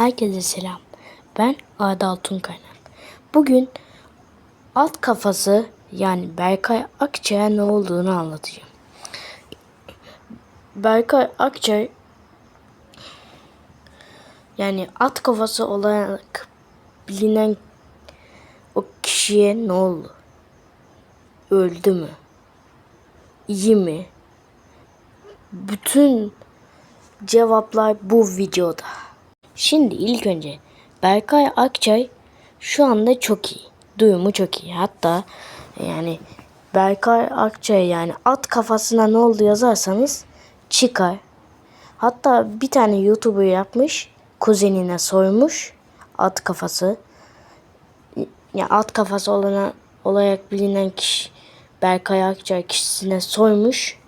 herkese selam. Ben Arda Altunkaynak. Bugün alt kafası yani Berkay Akçay'a ne olduğunu anlatacağım. Berkay Akçay yani at kafası olarak bilinen o kişiye ne oldu? Öldü mü? İyi mi? Bütün cevaplar bu videoda. Şimdi ilk önce Berkay Akçay şu anda çok iyi. Duyumu çok iyi. Hatta yani Berkay Akçay yani at kafasına ne oldu yazarsanız çıkar. Hatta bir tane YouTuber yapmış. Kuzenine sormuş. At kafası. Ya at kafası olana, olarak bilinen kişi Berkay Akçay kişisine sormuş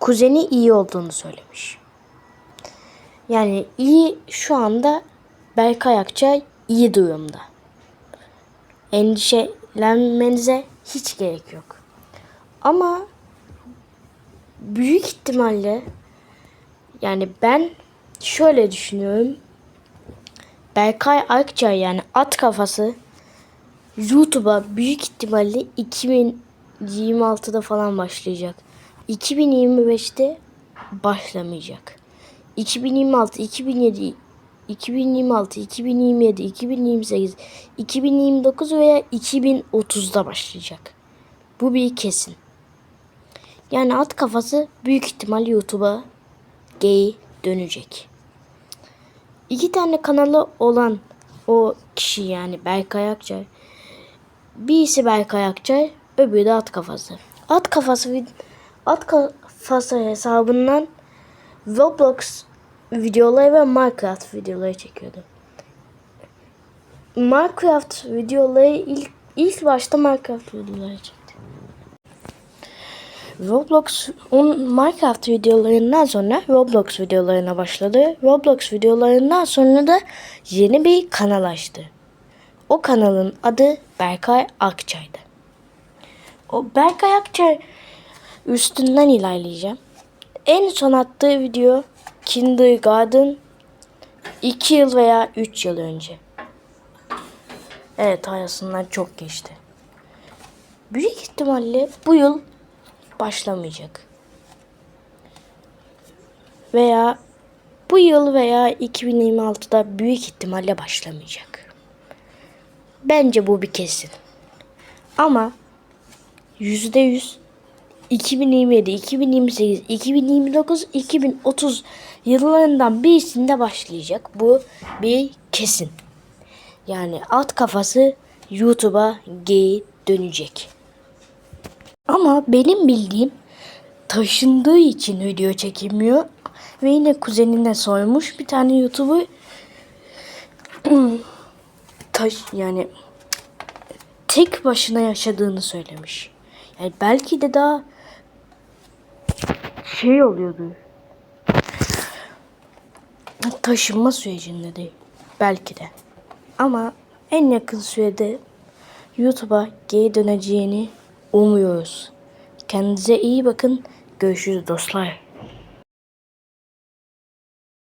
kuzeni iyi olduğunu söylemiş. Yani iyi şu anda Berkay Akçay iyi durumda. Endişelenmenize hiç gerek yok. Ama büyük ihtimalle yani ben şöyle düşünüyorum. Berkay Akçay yani at kafası YouTube'a büyük ihtimalle 2026'da falan başlayacak. 2025'te başlamayacak. 2026, 2007, 2026, 2027, 2028, 2029 veya 2030'da başlayacak. Bu bir kesin. Yani at kafası büyük ihtimal YouTube'a gay dönecek. İki tane kanalı olan o kişi yani Berkay Akçay. Birisi Berkay Akçay, öbürü de at kafası. At kafası At kafası hesabından Roblox videoları ve Minecraft videoları çekiyordu. Minecraft videoları ilk ilk başta Minecraft videoları çekti. Roblox on Minecraft videolarından sonra Roblox videolarına başladı. Roblox videolarından sonra da yeni bir kanal açtı. O kanalın adı Berkay Akçay'dı. O Berkay Akçay üstünden ilerleyeceğim. En son attığı video Kindergarten 2 yıl veya 3 yıl önce. Evet arasından çok geçti. Büyük ihtimalle bu yıl başlamayacak. Veya bu yıl veya 2026'da büyük ihtimalle başlamayacak. Bence bu bir kesin. Ama yüzde yüz 2027, 2028, 2029, 2030 yıllarından birisinde başlayacak. Bu bir kesin. Yani alt kafası YouTube'a geri dönecek. Ama benim bildiğim taşındığı için video çekilmiyor. Ve yine kuzenine sormuş bir tane YouTuber taş yani tek başına yaşadığını söylemiş. Yani belki de daha şey oluyordu. Taşınma sürecinde değil. Belki de. Ama en yakın sürede YouTube'a geri döneceğini umuyoruz. Kendinize iyi bakın. Görüşürüz dostlar.